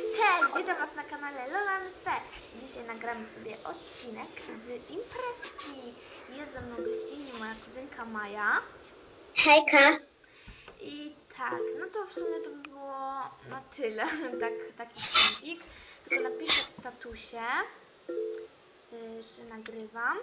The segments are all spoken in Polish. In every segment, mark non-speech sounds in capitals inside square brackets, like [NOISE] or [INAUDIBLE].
Cześć, witam Was na kanale Lola MSP. Dzisiaj nagramy sobie odcinek z imprezki. Jest ze mną gościnnie moja kuzynka Maja. Hejka. I tak, no to w sumie to by było na tyle, [LAUGHS] tak, taki filmik. Tylko napiszę w statusie, y, że nagrywam.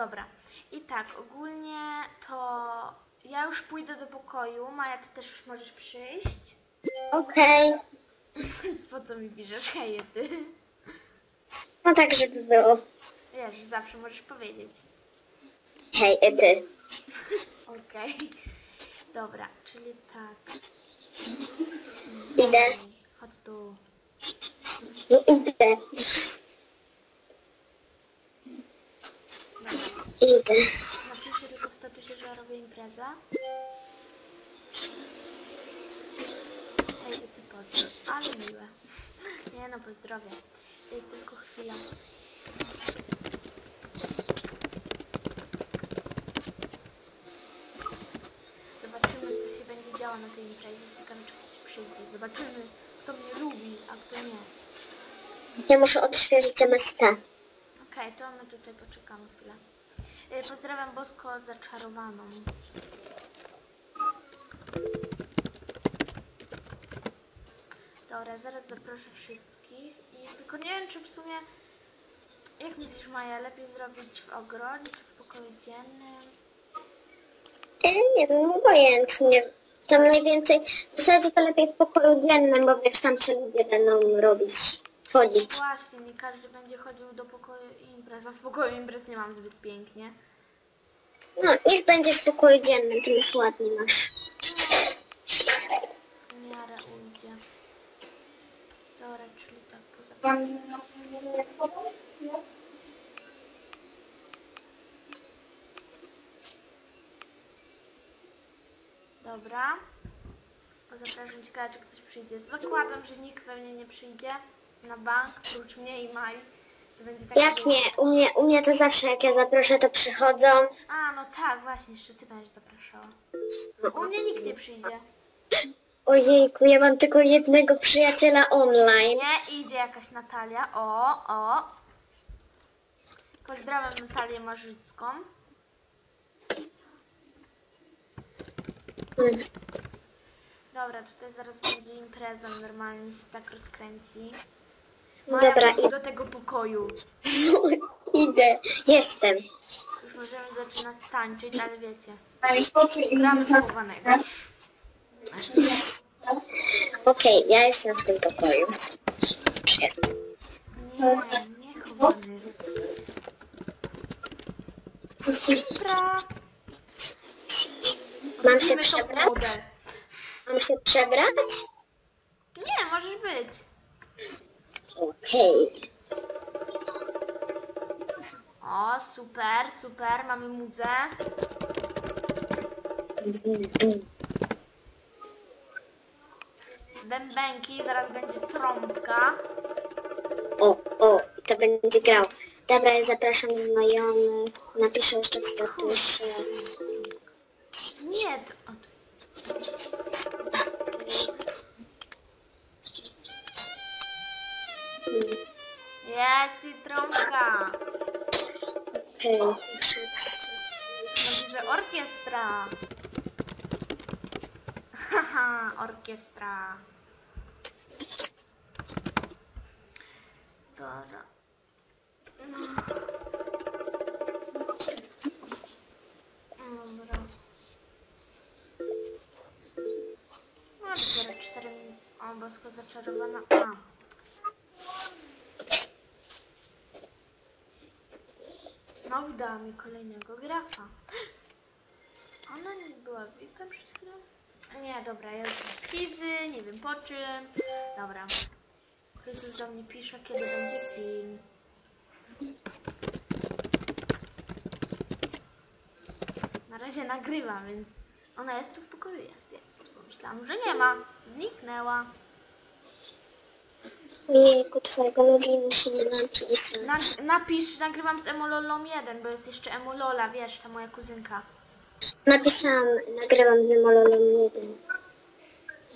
Dobra. I tak, ogólnie to ja już pójdę do pokoju. Maja, ty też już możesz przyjść. Okej. [LAUGHS] Po co mi piszesz heje ty? No tak, żeby było. Wiesz, zawsze możesz powiedzieć. Hej, e, ty. Okej. Dobra, czyli tak. Idę. Chodź tu. No idę. Idę. Napiszę tylko w statusie, że robię imprezę. Hej, ty pozdrow. Ale miłe. Nie no, pozdrowię. Ej, tylko chwila. Zobaczymy, co się będzie działo na tej imprezie. Ciekawe, czy ktoś przyjdzie. Zobaczymy, kto mnie lubi, a kto nie. Ja muszę odświeżyć MST. Okej, to my tutaj poczekamy chwilę. Y, Pozdrawiam Bosko zaczarowaną. Dobra, zaraz zaproszę wszystkich. I tylko nie wiem, czy w sumie... Jak myślisz, Maja, lepiej zrobić w ogrodzie, czy w pokoju dziennym? E, nie wiem, obojętnie. Tam najwięcej, w zasadzie to lepiej w pokoju dziennym, bo wiesz, tam ci ludzie będą robić, chodzić. Właśnie, nie każdy będzie chodził do pokoju imprez, a w pokoju imprez nie mam zbyt pięknie. No, niech będzie w pokoju dziennym, to jest ładnie masz. W miarę ujdzie. Dobra, czyli tak poza... Dobra. Zapraszam ciekawe, czy ktoś przyjdzie. Zakładam, że nikt pewnie nie przyjdzie na bank, prócz mnie i Maj. To będzie. Jak nie, u mnie, u mnie to zawsze jak ja zaproszę, to przychodzą. A, no tak, właśnie, jeszcze ty będziesz zapraszała. U mnie nikt nie przyjdzie. Ojejku, ja mam tylko jednego przyjaciela online. Nie, idzie jakaś Natalia. O, o. Pozdrawiam Natalię Marzycką. Mm. Dobra, tutaj zaraz będzie impreza, normalnie się tak rozkręci. Maja, dobra, chodź i- do tego pokoju. No, idę, jestem. Już możemy zaczynać tańczyć, ale wiecie. Okej, Gramy schowanego. ja jestem w tym pokoju. Jestem. Nie, nie chowany. Mam się przebrać? Mam się przebrać? Nie, możesz być. Okej. O, super, super, mamy muzę. Bębenki, zaraz będzie trąbka. O, o, to będzie grał. Dobra, ja zapraszam znajomych. Napiszę jeszcze w statusie. Wstać. Mówi, że orkiestra. Haha, orkiestra. Dobra. No. Dobra. No, dopiero 4 minuty. O, bosko zaczarowana. A. Znowu dała mi kolejnego grafa. Ona nie była wielka przed chwilą? Nie, dobra, ja skizy, nie wiem po czym. Dobra. Ktoś już do mnie pisze, kiedy będzie film. Na razie nagrywam, więc ona jest tu w pokoju, jest, jest. Pomyślałam, że nie ma. Zniknęła. Ojejku, twojego loginu się nie napisać. Nag- napisz, nagrywam z Emololą 1, bo jest jeszcze Emolola, wiesz, ta moja kuzynka. Napisałam, nagrywam z Mololem jeden.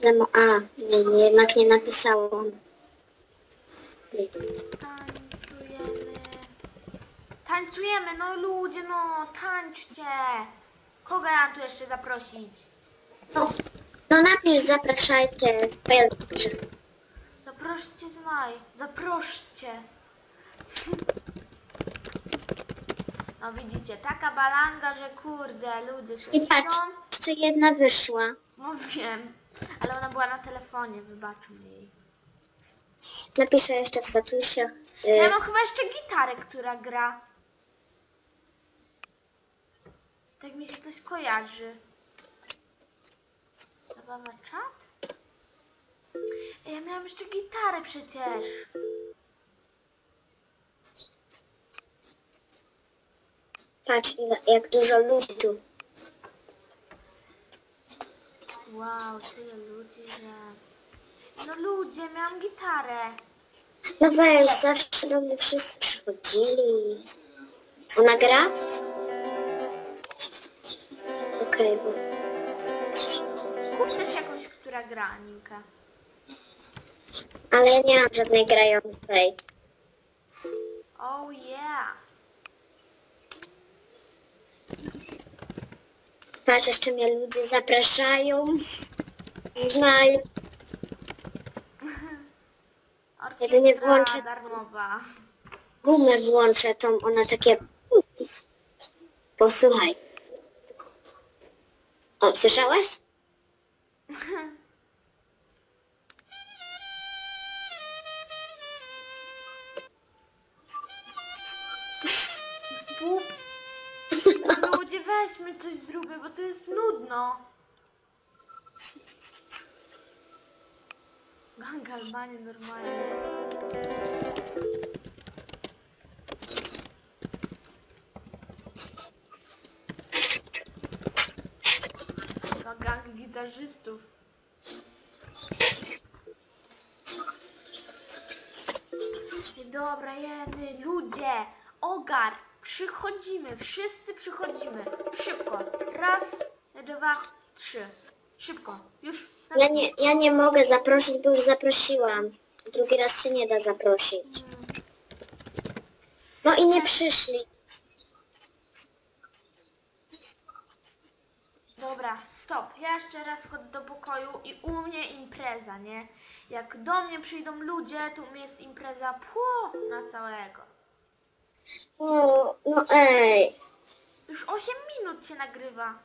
Zemo, a, nie, nie, jednak nie napisałam. Tańcujemy. Tańcujemy, no ludzie, no, tańczcie. Kogo ja tu jeszcze zaprosić? No, no napisz, zapraszajcie. Bo ja napiszę. Zaproście znaj, zaproście. No widzicie, taka balanga, że kurde, ludzie się I patrz, śpią. jeszcze jedna wyszła. No wiem, ale ona była na telefonie, wybaczmy jej. Napiszę jeszcze w statusie. Y, Ja mam chyba jeszcze gitarę, która gra. Tak mi się coś kojarzy. Zabawa czat? Ja miałam jeszcze gitarę przecież. patrz, ile, jak dużo ludzi tu. Wow, tyle ludzi, że... No ludzie, miałam gitarę. No weź, zawsze do mnie wszyscy przychodzili. Ona gra? Okej, bo... Kup też jakąś, która gra, Aninka. Ale ja nie mam żadnej grającej. Oh yeah. Patrz, jeszcze mnie ludzie zapraszają. Znaj. [LAUGHS] Jedynie włączę- darmowa. Gumę włączę, tą ona takie... Posłuchaj. O, słyszałaś? [LAUGHS] weźmy coś zróbmy, bo to jest nudno. Gang Albanii normalnie. To gang gitarzystów. Dobra, jedy, ludzie, ogar, przychodzimy, wszyscy przychodzimy. Szybko. Raz, dwa, trzy. Szybko, już. Ja nie, ja nie mogę zaprosić, bo już zaprosiłam. Drugi raz się nie da zaprosić. No i nie przyszli. Dobra, stop. Ja jeszcze raz chodzę do pokoju i u mnie impreza, nie? Jak do mnie przyjdą ludzie, to u mnie jest impreza pło na całego. O, no ej. Już 8 minut się nagrywa.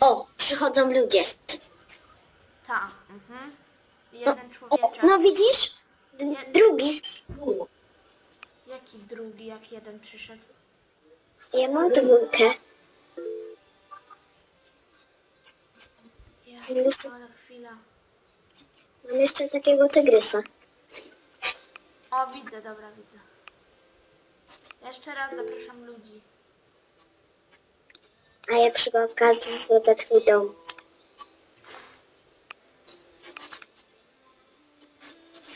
O, przychodzą ludzie. Tak, mhm. No, Jeden o, człowieczek. no widzisz? D- drugi. Jaki drugi, jak jeden przyszedł? Ja mam dwójkę. Ja, ale chwila. Mam jeszcze takiego tygrysa. O, widzę, dobra, widzę. Jeszcze raz zapraszam ludzi. A ja przy okazji zwiedzę twój dom.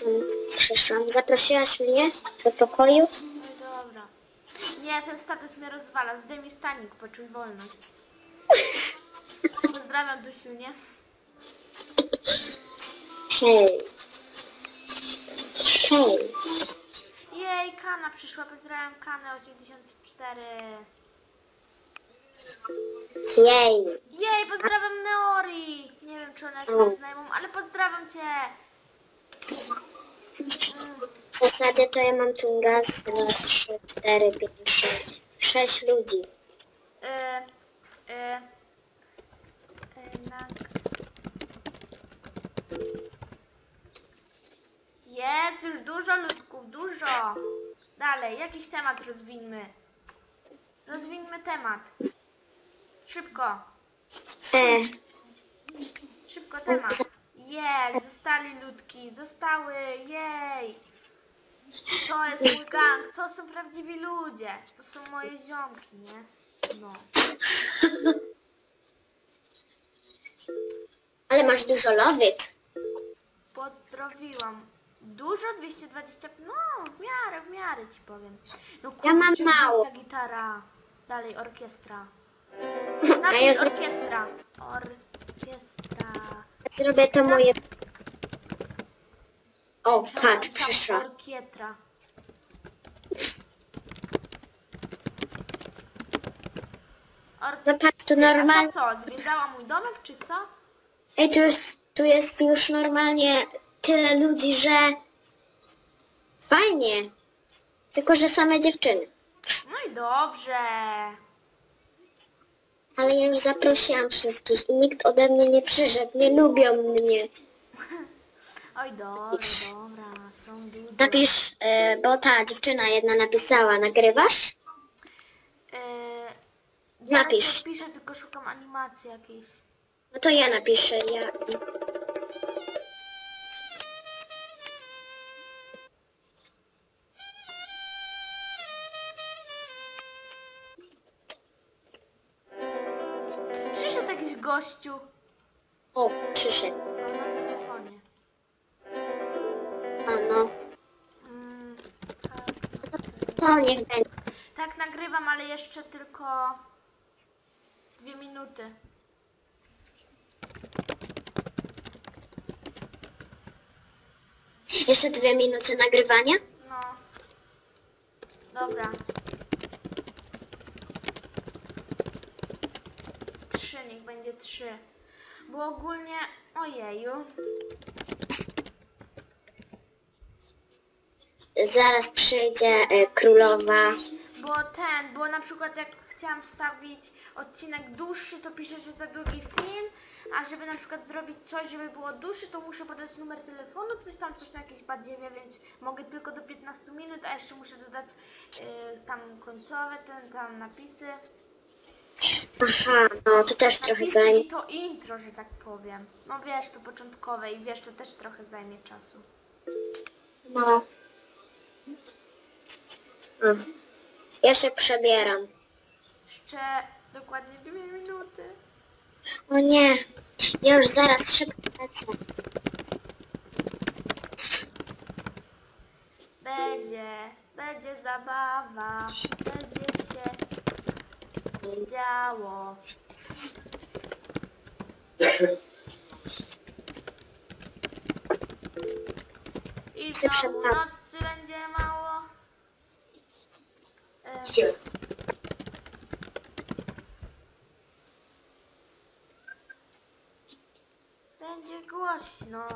Mm, Przyszłam. Zaprosiłaś mnie do pokoju? No dobra. Nie, ten status mnie rozwala. Zdejmij stanik, poczuj wolność. [LAUGHS] Pozdrawiam Dusiunię. Hej. Hej. Jej, Kana przyszła. Pozdrawiam Kanę 84. Jej. Jej, pozdrawiam Neori. Nie wiem, czy ona jest moją znajomą, ale pozdrawiam cię. W zasadzie to ja mam tu raz, dwa, trzy, cztery, pięć, sześć. Sześć ludzi. Y, y, Jest już dużo ludków, dużo. Dalej, jakiś temat rozwińmy. Rozwińmy temat. Szybko, E, szybko temat. Jest, zostali ludki, zostały, jej. To jest mój gang, to są prawdziwi ludzie. To są moje ziomki, nie? No. Ale masz dużo lowyt. Pozdrowiłam. Dużo? 220? No, w miarę, w miarę ci powiem. No Ja mam kurczę, gdzie mało. jest ta gitara. Dalej, orkiestra. [LAUGHS] A ja z... orkiestra. Orkiestra. zrobię to moje... O, patrz, przyszła. Orkietra. Or... No patrz, tu A normalnie... to co, zwiedzała mój domek, czy co? Ej, tu jest, tu jest już normalnie tyle ludzi, że... Fajnie. Tylko, że same dziewczyny. No i dobrze. Ale ja już zaprosiłam wszystkich i nikt ode mnie nie przyszedł. Nie lubią mnie. [LAUGHS] Oj, dobra, dobra, są ludzie. Napisz, e, bo ta dziewczyna jedna napisała, nagrywasz? Yy, Napisz. Zaraz piszę, tylko szukam animacji jakiejś. No to ja napiszę, ja... gościu. O, przyszedł. Na telefonie. No. Mm, tak, To niech będzie. tak, nagrywam, ale jeszcze tylko dwie minuty. Jeszcze dwie minuty nagrywania? No. Dobra. Trzy, niech będzie trzy. Bo ogólnie, ojeju. Zaraz przyjdzie e, królowa. Bo ten, bo na przykład jak chciałam wstawić odcinek dłuższy, to piszę, że za długi film, a żeby na przykład zrobić coś, żeby było dłuższy, to muszę podać numer telefonu, coś tam, coś na jakieś badziewie, więc mogę tylko do 15 minut, a jeszcze muszę dodać y, tam końcowe, ten tam napisy. Aha, no to też trochę Napisy zajmie. to intro, że tak powiem. No wiesz, to początkowe i wiesz, to też trochę zajmie czasu. No. O. Ja się przebieram. Jeszcze dokładnie dwie minuty. O nie, ja już zaraz szybko lecę. Będzie, będzie zabawa, będzie się działo. I znowu nocy będzie mało. E, będzie głośno.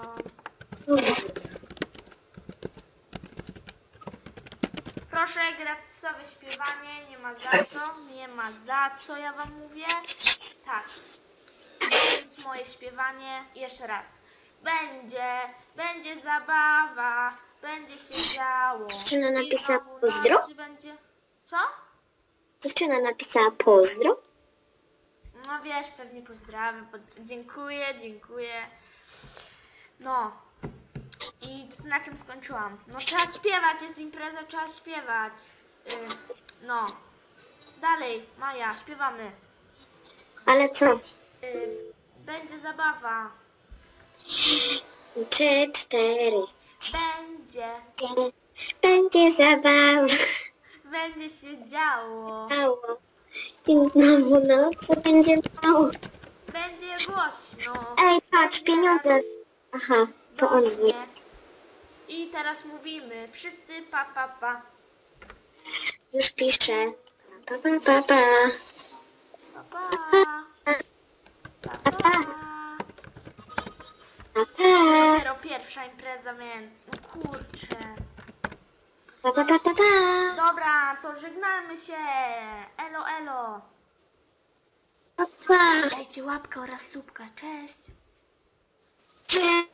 Proszę gratisowe śpiewanie, nie ma za co, nie ma za co, ja wam mówię. Tak. Więc moje śpiewanie jeszcze raz. Będzie, będzie zabawa, będzie się działo. Dziewczyna I napisała znowu pozdro? nocy Będzie... Co? Dziewczyna napisała pozdro. No wiesz, pewnie pozdrawiam. Pod... Dziękuję, dziękuję. No. I na czym skończyłam? No trzeba śpiewać, jest impreza, trzeba śpiewać. Ym, no. Dalej, Maja, śpiewamy. Ale co? Ym, będzie zabawa. Trzy, cztery. Będzie. Będzie zabawa. Będzie się działo. Mało. I znowu nocy będzie mało. Będzie głośno. Ej, patrz, pieniądze. Aha, to on wie. I teraz mówimy. Wszyscy pa pa pa. Już piszę. Pa, pa, pa, pa. Pa pa. Pa pa. Pa, pa. Dopiero pierwsza impreza, więc no kurczę. Pa, pa, pa, pa, pa. Dobra, to żegnamy się. Elo, elo. Pa, pa. Dajcie łapkę oraz subka. Cześć. Cześć.